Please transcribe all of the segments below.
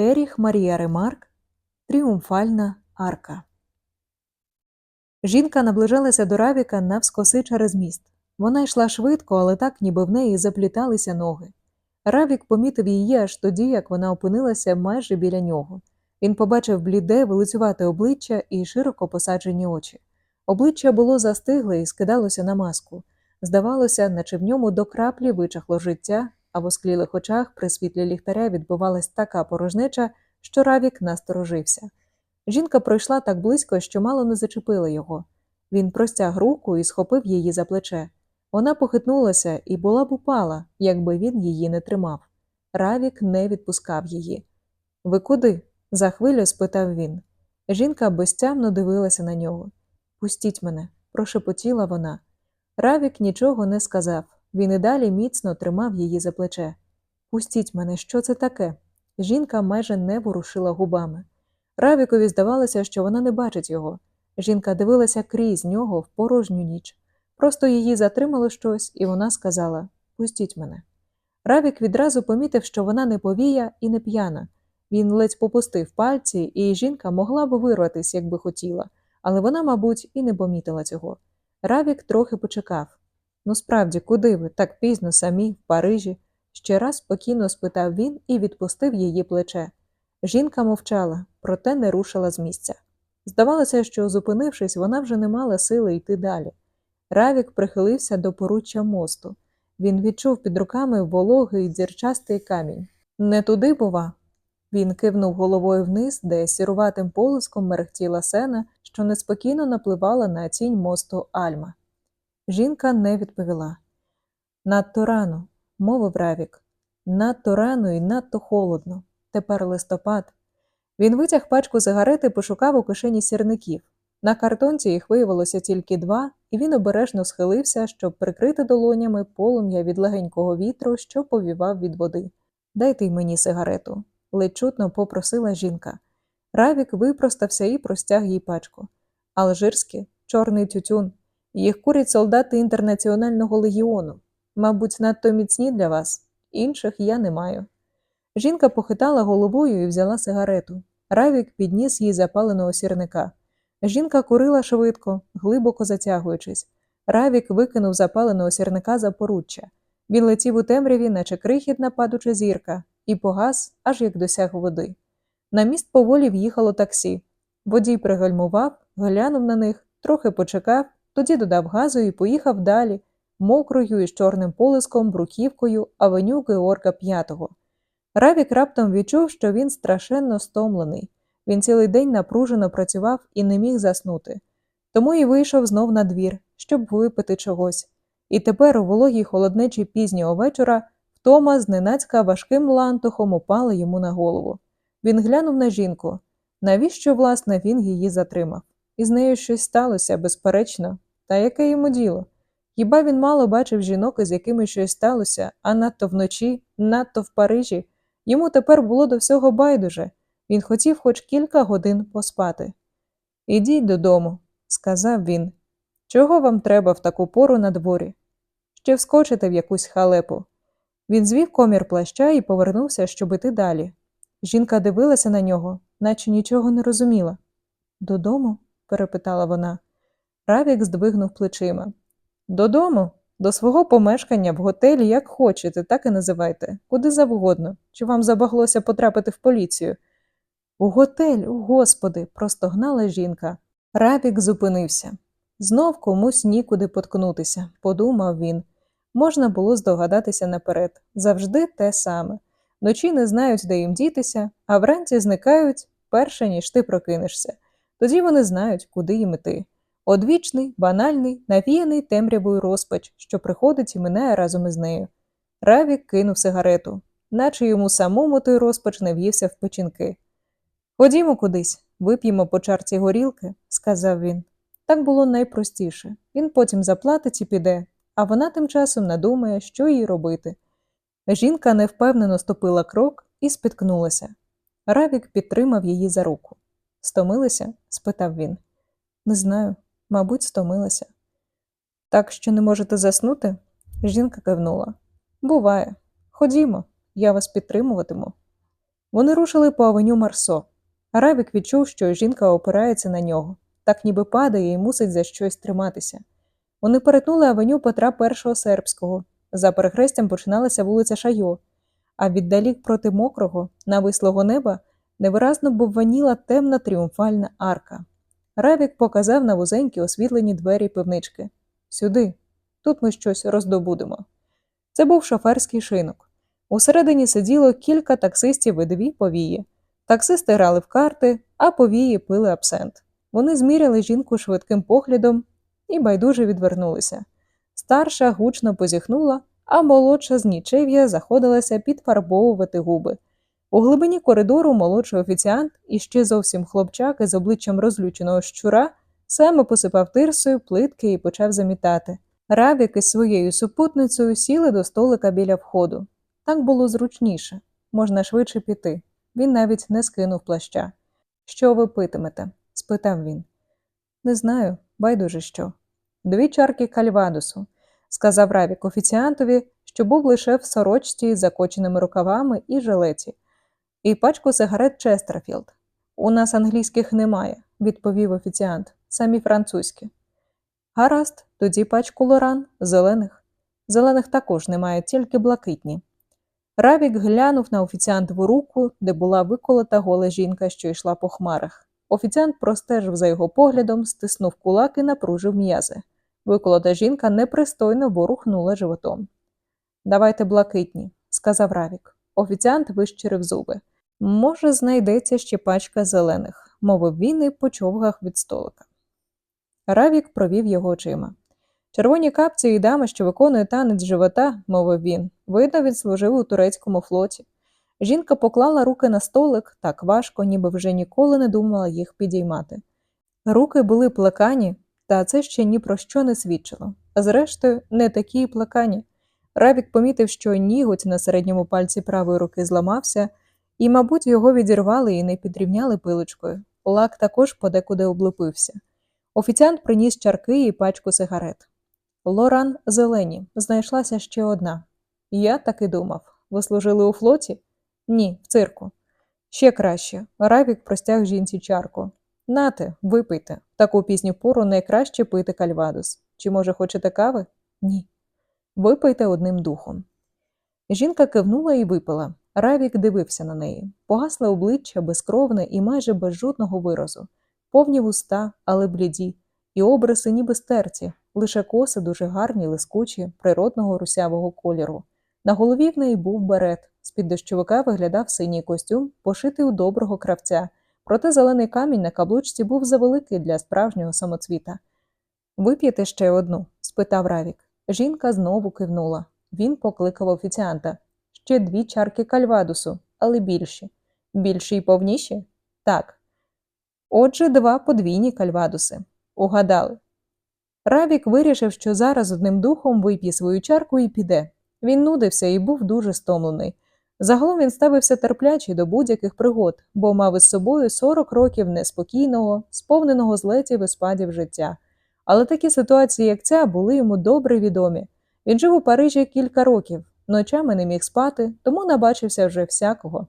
Еріх Марія Ремарк Тріумфальна арка. Жінка наближалася до Равіка навскоси через міст. Вона йшла швидко, але так, ніби в неї запліталися ноги. Равік помітив її аж тоді, як вона опинилася майже біля нього. Він побачив бліде, вилицювате обличчя і широко посаджені очі. Обличчя було застигле і скидалося на маску. Здавалося, наче в ньому до краплі вичахло життя, а в осклілих очах при світлі ліхтаря відбувалась така порожнеча, що Равік насторожився. Жінка пройшла так близько, що мало не зачепила його. Він простяг руку і схопив її за плече. Вона похитнулася і була б упала, якби він її не тримав. Равік не відпускав її. Ви куди? за хвилю спитав він. Жінка безтямно дивилася на нього. Пустіть мене, прошепотіла вона. Равік нічого не сказав. Він і далі міцно тримав її за плече. Пустіть мене, що це таке? Жінка майже не ворушила губами. Равікові здавалося, що вона не бачить його. Жінка дивилася крізь нього в порожню ніч. Просто її затримало щось, і вона сказала Пустіть мене. Равік відразу помітив, що вона не повія і не п'яна. Він ледь попустив пальці, і жінка могла б вирватися, якби хотіла, але вона, мабуть, і не помітила цього. Равік трохи почекав. Ну, справді, куди ви так пізно самі, в Парижі? ще раз спокійно спитав він і відпустив її плече. Жінка мовчала, проте не рушила з місця. Здавалося, що, зупинившись, вона вже не мала сили йти далі. Равік прихилився до поруччя мосту. Він відчув під руками вологий дзірчастий камінь. Не туди, бува. Він кивнув головою вниз, де сіруватим полиском мерехтіла сена, що неспокійно напливала на тінь мосту Альма. Жінка не відповіла. Надто рано, мовив Равік. Надто рано і надто холодно. Тепер листопад. Він витяг пачку сигарет і пошукав у кишені сірників. На картонці їх виявилося тільки два, і він обережно схилився, щоб прикрити долонями полум'я від легенького вітру, що повівав від води. Дайте й мені сигарету, ледь чутно попросила жінка. Равік випростався і простяг їй пачку. Алжирський, чорний тютюн. Їх курять солдати інтернаціонального легіону. Мабуть, надто міцні для вас, інших я не маю. Жінка похитала головою і взяла сигарету. Равік підніс їй запаленого сірника. Жінка курила швидко, глибоко затягуючись. Равік викинув запаленого сірника за поруччя. Він летів у темряві, наче крихітна падуча зірка, і погас, аж як досяг води. На міст поволі в'їхало таксі. Водій пригальмував, глянув на них, трохи почекав, тоді додав газу і поїхав далі, мокрою і з чорним полиском, бруківкою, авеню Георга П'ятого. Равік раптом відчув, що він страшенно стомлений. Він цілий день напружено працював і не міг заснути. Тому і вийшов знов на двір, щоб випити чогось. І тепер у вологій холоднечі пізнього вечора втома зненацька важким лантухом упала йому на голову. Він глянув на жінку. Навіщо, власне, він її затримав? Із нею щось сталося, безперечно, та яке йому діло? Хіба він мало бачив жінок, із якими щось сталося, а надто вночі, надто в Парижі? Йому тепер було до всього байдуже. Він хотів хоч кілька годин поспати. Ідіть додому, сказав він. Чого вам треба в таку пору на дворі? Ще вскочите в якусь халепу. Він звів комір плаща і повернувся, щоб іти далі. Жінка дивилася на нього, наче нічого не розуміла. Додому? Перепитала вона. Равік здвигнув плечима. Додому, до свого помешкання в готелі, як хочете, так і називайте, куди завгодно, чи вам забаглося потрапити в поліцію. У готель, о господи, простогнала жінка. Равік зупинився. Знов комусь нікуди поткнутися, подумав він. Можна було здогадатися наперед завжди те саме. Вночі не знають, де їм дітися, а вранці зникають перше, ніж ти прокинешся. Тоді вони знають, куди їм іти. Одвічний, банальний, навіяний темрявою розпач, що приходить і минає разом із нею. Равік кинув сигарету, наче йому самому той розпач не в'ївся в печінки. Ходімо кудись, вип'ємо по чарці горілки, сказав він. Так було найпростіше. Він потім заплатить і піде, а вона тим часом надумає, що їй робити. Жінка невпевнено ступила крок і спіткнулася. Равік підтримав її за руку. Стомилися? спитав він. Не знаю, мабуть, стомилася. Так що не можете заснути? Жінка кивнула. Буває. Ходімо, я вас підтримуватиму. Вони рушили по авеню Марсо. Равік відчув, що жінка опирається на нього, так ніби падає і мусить за щось триматися. Вони перетнули авеню Петра І Сербського. За перехрестям починалася вулиця Шайо, а віддалік проти мокрого, навислого неба, невиразно бовваніла темна тріумфальна арка. Равік показав на вузенькі освітлені двері пивнички. Сюди, тут ми щось роздобудемо. Це був шоферський шинок. Усередині сиділо кілька таксистів і дві повії. Таксисти грали в карти, а повії пили абсент. Вони зміряли жінку швидким поглядом і байдуже відвернулися. Старша гучно позіхнула, а молодша з нічев'я заходилася підфарбовувати губи. У глибині коридору молодший офіціант і ще зовсім хлопчак із обличчям розлюченого щура саме посипав тирсою плитки і почав замітати. Равік із своєю супутницею сіли до столика біля входу. Так було зручніше, можна швидше піти. Він навіть не скинув плаща. Що ви питимете? спитав він. Не знаю, байдуже що. Дві чарки кальвадосу, сказав Равік офіціантові, що був лише в сорочці з закоченими рукавами і жилеті, і пачку сигарет Честерфілд. У нас англійських немає, відповів офіціант, самі французькі. Гаразд, тоді пачку лоран, зелених. Зелених також немає, тільки блакитні. Равік глянув на офіціантову руку, де була виколота гола жінка, що йшла по хмарах. Офіціант простежив за його поглядом, стиснув кулак і напружив м'язи. Виколота жінка непристойно ворухнула животом. Давайте блакитні, сказав Равік. Офіціант вищирив зуби. Може, знайдеться ще пачка зелених, мовив він і по човгах від столика. Равік провів його очима. Червоні капці і дама, що виконує танець живота, мовив він, видно, він служив у турецькому флоті. Жінка поклала руки на столик так важко, ніби вже ніколи не думала їх підіймати. Руки були плекані, та це ще ні про що не свідчило. А Зрештою, не такі й плекані. Равік помітив, що ніготь на середньому пальці правої руки зламався, і, мабуть, його відірвали і не підрівняли пилочкою. Лак також подекуди облупився. Офіціант приніс чарки і пачку сигарет. Лоран зелені, знайшлася ще одна. Я так і думав. Ви служили у флоті? Ні, в цирку. Ще краще. Равік простяг жінці чарку. Нате, випийте. Таку пізню пору найкраще пити кальвадос. Чи, може, хочете кави? Ні. Випийте одним духом. Жінка кивнула і випила. Равік дивився на неї. Погасле обличчя безкровне і майже без жодного виразу, повні вуста, але бліді, і обриси ніби стерті, лише коси дуже гарні, лискучі, природного русявого кольору. На голові в неї був берет, з-під дощовика виглядав синій костюм, пошитий у доброго кравця, проте зелений камінь на каблучці був завеликий для справжнього самоцвіта. Вип'єте ще одну? спитав Равік. Жінка знову кивнула. Він покликав офіціанта. Ще дві чарки кальвадусу, але більші. Більші й повніші? Так. Отже, два подвійні кальвадуси. Угадали. Равік вирішив, що зараз одним духом вип'є свою чарку і піде. Він нудився і був дуже стомлений. Загалом він ставився терплячий до будь-яких пригод, бо мав із собою 40 років неспокійного, сповненого злетів і спадів життя. Але такі ситуації, як ця, були йому добре відомі. Він жив у Парижі кілька років, ночами не міг спати, тому набачився вже всякого.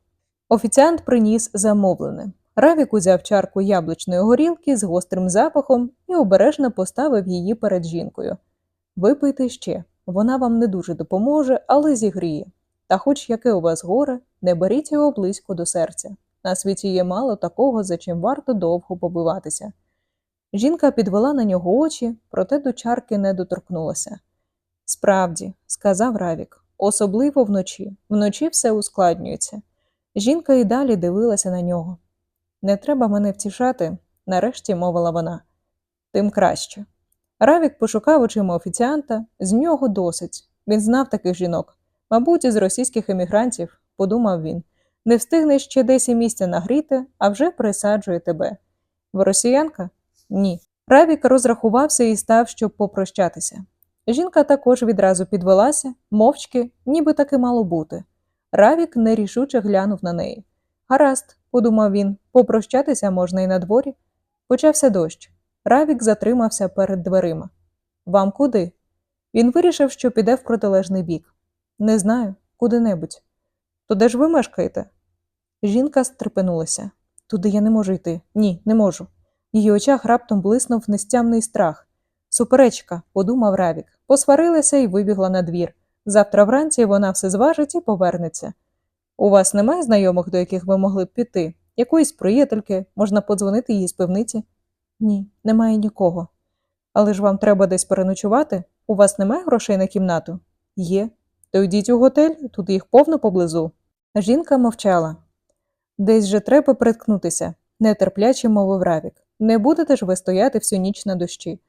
Офіціант приніс замовлене. Равік узяв чарку яблучної горілки з гострим запахом і обережно поставив її перед жінкою. Випийте ще, вона вам не дуже допоможе, але зігріє. Та хоч яке у вас горе, не беріть його близько до серця. На світі є мало такого, за чим варто довго побиватися. Жінка підвела на нього очі, проте до чарки не доторкнулася. Справді, сказав Равік, особливо вночі. Вночі все ускладнюється. Жінка і далі дивилася на нього. Не треба мене втішати, нарешті мовила вона. Тим краще. Равік пошукав очима офіціанта, з нього досить. Він знав таких жінок. Мабуть, із російських емігрантів, подумав він, не встигне ще десь і місця нагріти, а вже присаджує тебе. Ви росіянка? Ні. Равік розрахувався і став, щоб попрощатися. Жінка також відразу підвелася, мовчки, ніби таки мало бути. Равік нерішуче глянув на неї. Гаразд, подумав він, попрощатися можна і на дворі. Почався дощ. Равік затримався перед дверима. Вам куди? Він вирішив, що піде в протилежний бік. Не знаю, куди-небудь. То де ж ви мешкаєте? Жінка стрепенулася. Туди я не можу йти. Ні, не можу. Її очах раптом блиснув нестямний страх. Суперечка, подумав Равік, посварилася і вибігла на двір. Завтра вранці вона все зважить і повернеться. У вас немає знайомих, до яких ви могли б піти? Якоїсь приятельки, можна подзвонити їй з пивниці? Ні, немає нікого. Але ж вам треба десь переночувати? У вас немає грошей на кімнату? Є. То йдіть у готель, тут їх повно поблизу. Жінка мовчала. Десь же треба приткнутися, нетерпляче мовив Равік. Не будете ж ви стояти всю ніч на дощі.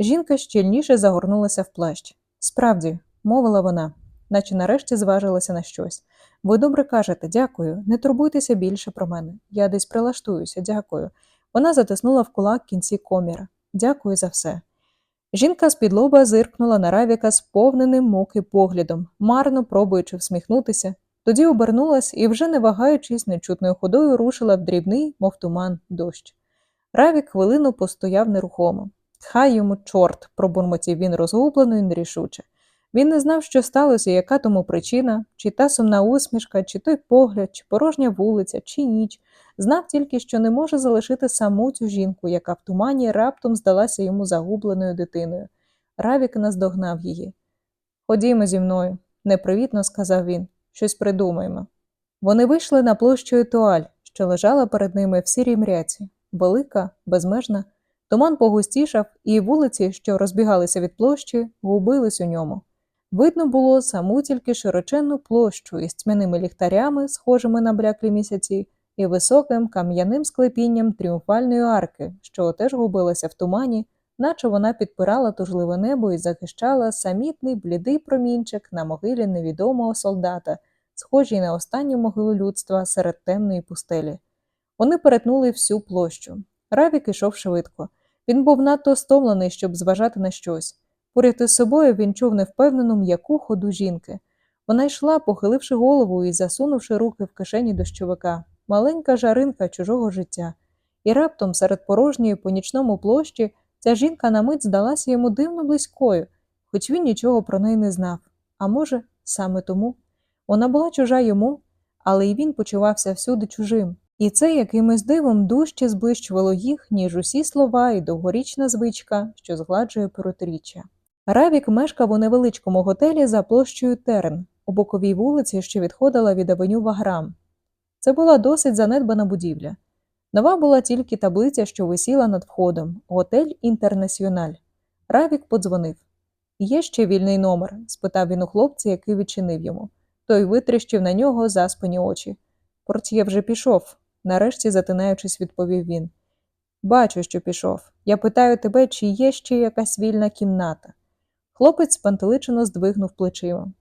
Жінка щільніше загорнулася в плащ. Справді, мовила вона, наче нарешті зважилася на щось. Ви добре кажете, дякую, не турбуйтеся більше про мене. Я десь прилаштуюся, дякую. Вона затиснула в кулак кінці коміра. Дякую за все. Жінка з-під лоба зиркнула на Равіка сповненим муки поглядом, марно пробуючи всміхнутися, тоді обернулась і, вже не вагаючись, нечутною ходою рушила в дрібний, мов туман, дощ. Равік хвилину постояв нерухомо. Хай йому чорт, пробурмотів він розгублено і нерішуче. Він не знав, що сталося, яка тому причина, чи та сумна усмішка, чи той погляд, чи порожня вулиця, чи ніч. Знав тільки, що не може залишити саму цю жінку, яка в тумані раптом здалася йому загубленою дитиною. Равік наздогнав її. Ходімо зі мною, непривітно сказав він, щось придумаємо. Вони вийшли на площу Етуаль, що лежала перед ними в сірій мряці, велика, безмежна. Туман погустішав, і вулиці, що розбігалися від площі, губились у ньому. Видно було саму тільки широченну площу із тьмяними ліхтарями, схожими на бляклі місяці, і високим кам'яним склепінням тріумфальної арки, що теж губилася в тумані, наче вона підпирала тужливе небо і захищала самітний блідий промінчик на могилі невідомого солдата, схожій на останню могилу людства серед темної пустелі. Вони перетнули всю площу. Равік ішов швидко. Він був надто стомлений, щоб зважати на щось. Поряд із собою він чув невпевнену м'яку ходу жінки. Вона йшла, похиливши голову і засунувши руки в кишені дощовика, маленька жаринка чужого життя. І раптом, серед порожньої по нічному площі, ця жінка на мить здалася йому дивно близькою, хоч він нічого про неї не знав. А може, саме тому вона була чужа йому, але й він почувався всюди чужим. І це якимось дивом дужче зблищувало їх, ніж усі слова і довгорічна звичка, що згладжує протиріччя. Равік мешкав у невеличкому готелі за площею Терн, у боковій вулиці, що відходила від авеню Ваграм. Це була досить занедбана будівля. Нова була тільки таблиця, що висіла над входом готель Інтернаціональ. Равік подзвонив. Є ще вільний номер? спитав він у хлопця, який відчинив йому. Той витріщив на нього заспані очі. Портьє вже пішов, нарешті затинаючись, відповів він. Бачу, що пішов. Я питаю тебе, чи є ще якась вільна кімната. Хлопець спантеличено здвигнув плечима.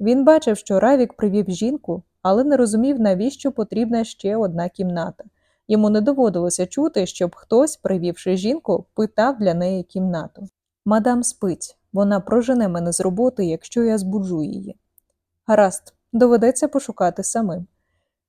Він бачив, що Равік привів жінку, але не розумів, навіщо потрібна ще одна кімната. Йому не доводилося чути, щоб хтось, привівши жінку, питав для неї кімнату. Мадам спить, вона прожене мене з роботи, якщо я збуджу її. Гаразд, доведеться пошукати самим.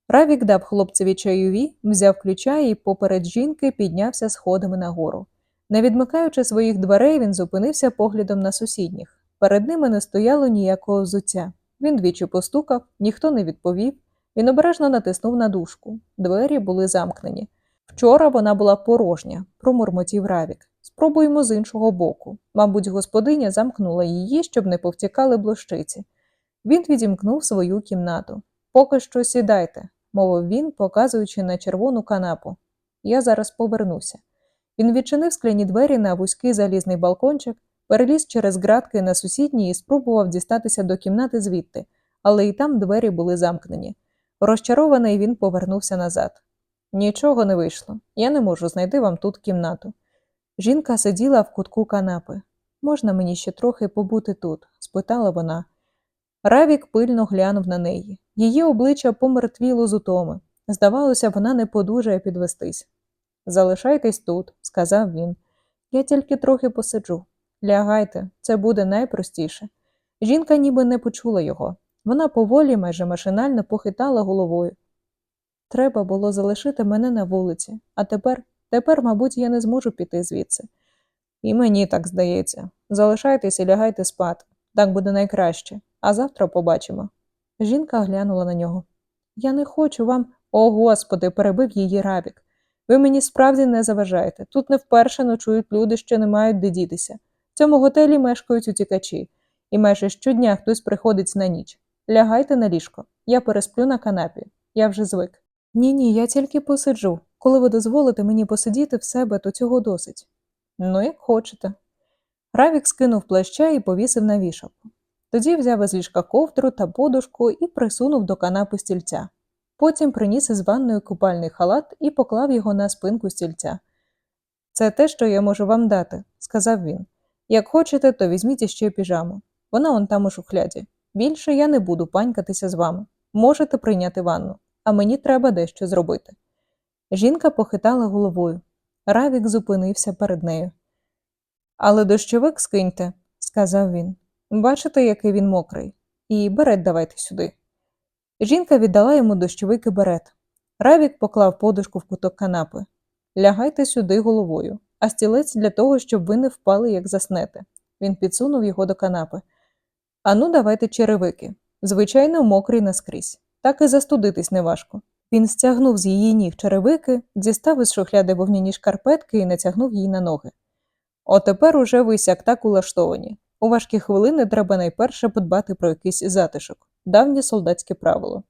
Равік дав хлопцеві чайові, взяв ключа і поперед жінки піднявся сходами нагору. Не відмикаючи своїх дверей, він зупинився поглядом на сусідніх. Перед ними не стояло ніякого взуття. Він двічі постукав, ніхто не відповів. Він обережно натиснув на дужку. Двері були замкнені. Вчора вона була порожня, промурмотів Равік. Спробуємо з іншого боку. Мабуть, господиня замкнула її, щоб не повтікали блощиці. Він відімкнув свою кімнату. Поки що сідайте, мовив він, показуючи на червону канапу. Я зараз повернуся. Він відчинив скляні двері на вузький залізний балкончик, переліз через ґратки на сусідній і спробував дістатися до кімнати звідти, але і там двері були замкнені. Розчарований він повернувся назад. Нічого не вийшло. Я не можу знайти вам тут кімнату. Жінка сиділа в кутку канапи. Можна мені ще трохи побути тут? спитала вона. Равік пильно глянув на неї. Її обличчя помертвіло з утоми. Здавалося, вона не подужає підвестись. Залишайтесь тут, сказав він. Я тільки трохи посиджу. Лягайте, це буде найпростіше. Жінка ніби не почула його. Вона поволі, майже машинально похитала головою. Треба було залишити мене на вулиці, а тепер, тепер, мабуть, я не зможу піти звідси. І мені так здається. Залишайтесь і лягайте спати. Так буде найкраще, а завтра побачимо. Жінка глянула на нього. Я не хочу вам О, господи, перебив її Равік. Ви мені справді не заважаєте. Тут не вперше ночують люди, що не мають де дітися. В цьому готелі мешкають утікачі, і майже щодня хтось приходить на ніч. Лягайте на ліжко. Я пересплю на канапі. Я вже звик. Ні, ні, я тільки посиджу. Коли ви дозволите мені посидіти в себе, то цього досить. Ну, як хочете. Равік скинув плаща і повісив на вішалку. Тоді взяв із ліжка ковдру та подушку і присунув до канапи стільця. Потім приніс із ванною купальний халат і поклав його на спинку стільця. Це те, що я можу вам дати, сказав він. Як хочете, то візьміть іще піжаму. Вона он там у шухляді. Більше я не буду панькатися з вами. Можете прийняти ванну, а мені треба дещо зробити. Жінка похитала головою. Равік зупинився перед нею. Але дощовик скиньте, сказав він. Бачите, який він мокрий, і берет давайте сюди. Жінка віддала йому дощовик і берет. Равік поклав подушку в куток канапи. Лягайте сюди головою, а стілець для того, щоб ви не впали, як заснете. Він підсунув його до канапи. Ану, давайте черевики. Звичайно, мокрий наскрізь. Так і застудитись неважко. Він стягнув з її ніг черевики, дістав із шухляди вовняні шкарпетки і натягнув їй на ноги. Отепер уже ви сяк так улаштовані. У важкі хвилини треба найперше подбати про якийсь затишок, давнє солдатське правило.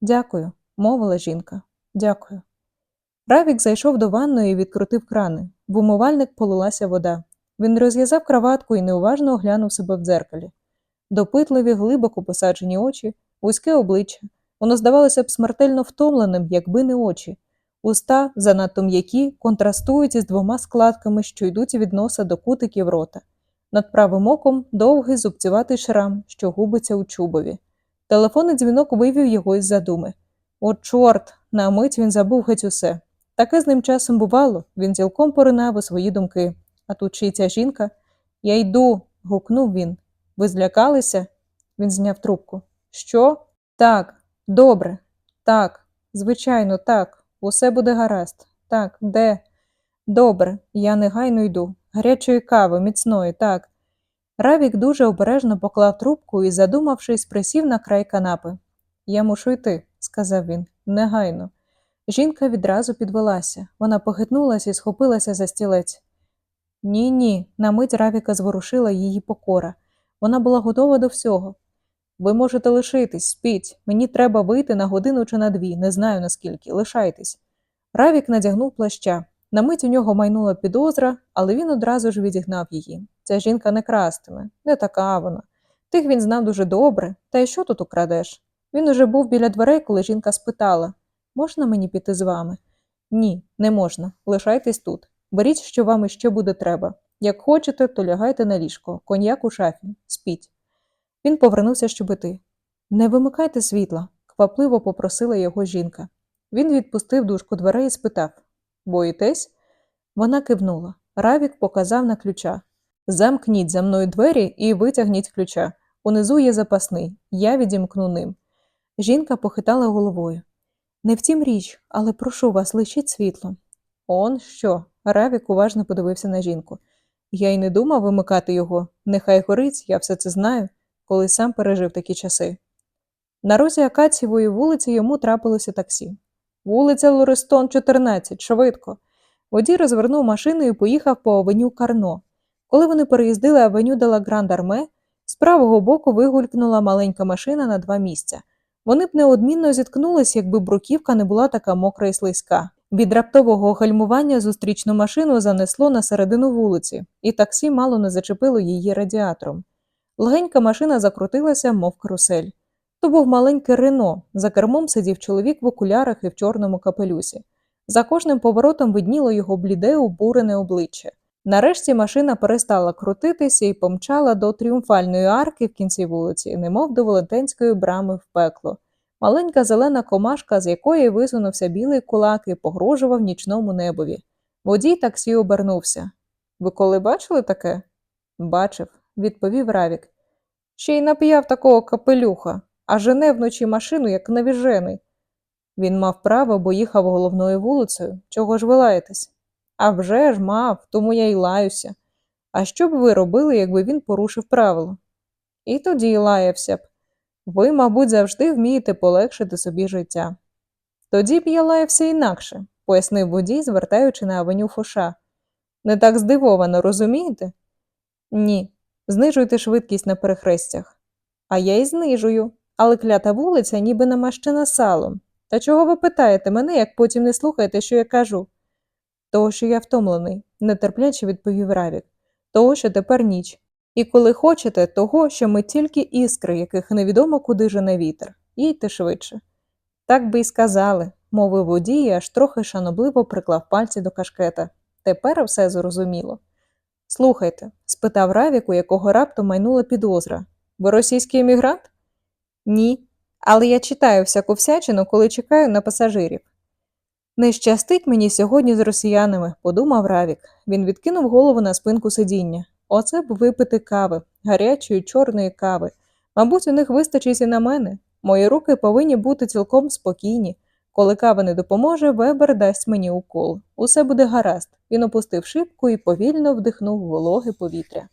Дякую, мовила жінка. Дякую. Равік зайшов до ванної і відкрутив крани. В умивальник полилася вода. Він розв'язав краватку і неуважно оглянув себе в дзеркалі. Допитливі, глибоко посаджені очі, вузьке обличчя. Воно здавалося б смертельно втомленим, якби не очі. Уста, занадто м'які, контрастують із двома складками, що йдуть від носа до кутиків рота. Над правим оком довгий зубцюватий шрам, що губиться у чубові. Телефонний дзвінок вивів його із задуми. О, чорт! На мить він забув геть усе. Таке з ним часом бувало, він цілком поринав у свої думки. А тут чи й ця жінка? Я йду. гукнув він. Ви злякалися? Він зняв трубку. Що? Так, добре. Так, звичайно, так. Усе буде гаразд. Так, де? Добре, я негайно йду. Гарячої кави, міцної, так. Равік дуже обережно поклав трубку і, задумавшись, присів на край канапи. Я мушу йти, сказав він, негайно. Жінка відразу підвелася. Вона похитнулася і схопилася за стілець. Ні, ні, на мить Равіка зворушила її покора. Вона була готова до всього. Ви можете лишитись, спіть. Мені треба вийти на годину чи на дві, не знаю наскільки. Лишайтесь. Равік надягнув плаща. На мить у нього майнула підозра, але він одразу ж відігнав її. Ця жінка не крастиме, не така вона. Тих він знав дуже добре, та й що тут украдеш? Він уже був біля дверей, коли жінка спитала можна мені піти з вами? Ні, не можна. Лишайтесь тут. Беріть, що вам іще буде треба. Як хочете, то лягайте на ліжко, коньяк у шафі, спіть. Він повернувся, щоб іти. Не вимикайте світла, квапливо попросила його жінка. Він відпустив дужку дверей і спитав Боїтесь? Вона кивнула. Равік показав на ключа. Замкніть за мною двері і витягніть ключа. Унизу є запасний, я відімкну ним. Жінка похитала головою. Не втім річ, але прошу вас, лишіть світло. Он що? Равік уважно подивився на жінку. Я й не думав вимикати його. Нехай горить, я все це знаю, коли сам пережив такі часи. На розі Акацієвої вулиці йому трапилося таксі. Вулиця Лористон, 14, швидко. Водій розвернув машину і поїхав по авеню Карно. Коли вони переїздили авеню де ла Гранд Арме, з правого боку вигулькнула маленька машина на два місця. Вони б неодмінно зіткнулись, якби бруківка не була така мокра і слизька. Від раптового гальмування зустрічну машину занесло на середину вулиці, і таксі мало не зачепило її радіатором. Легенька машина закрутилася, мов карусель. То був маленький Рено. За кермом сидів чоловік в окулярах і в чорному капелюсі. За кожним поворотом видніло його бліде, обурене обличчя. Нарешті машина перестала крутитися і помчала до тріумфальної арки в кінці вулиці, немов до велетенської брами в пекло. Маленька зелена комашка, з якої висунувся білий кулак і погрожував нічному небові. Водій таксі обернувся. Ви коли бачили таке? Бачив, відповів Равік. Ще й нап'яв такого капелюха, а жене вночі машину, як навіжений. Він мав право, бо їхав головною вулицею. Чого ж ви лаєтесь? А вже ж мав, тому я й лаюся. А що б ви робили, якби він порушив правило? І тоді лаявся б. Ви, мабуть, завжди вмієте полегшити собі життя. Тоді б я лаявся інакше, пояснив водій, звертаючи на авеню Фоша. Не так здивовано, розумієте? Ні. Знижуйте швидкість на перехрестях. А я й знижую, але клята вулиця ніби намащена салом. Та чого ви питаєте мене, як потім не слухаєте, що я кажу? Того, що я втомлений, нетерпляче відповів Равік. Того, що тепер ніч. І коли хочете, того, що ми тільки іскри, яких невідомо куди жене вітер. Їдьте швидше. Так би й сказали, мовив водій аж трохи шанобливо приклав пальці до кашкета. Тепер все зрозуміло. Слухайте, спитав Равік, у якого раптом майнула підозра. Ви російський емігрант? Ні. Але я читаю всяку всячину, коли чекаю на пасажирів. Не щастить мені сьогодні з росіянами, подумав Равік. Він відкинув голову на спинку сидіння. Оце б випити кави, гарячої чорної кави. Мабуть, у них вистачить і на мене. Мої руки повинні бути цілком спокійні. Коли кава не допоможе, Вебер дасть мені укол. Усе буде гаразд. Він опустив шибку і повільно вдихнув вологе повітря.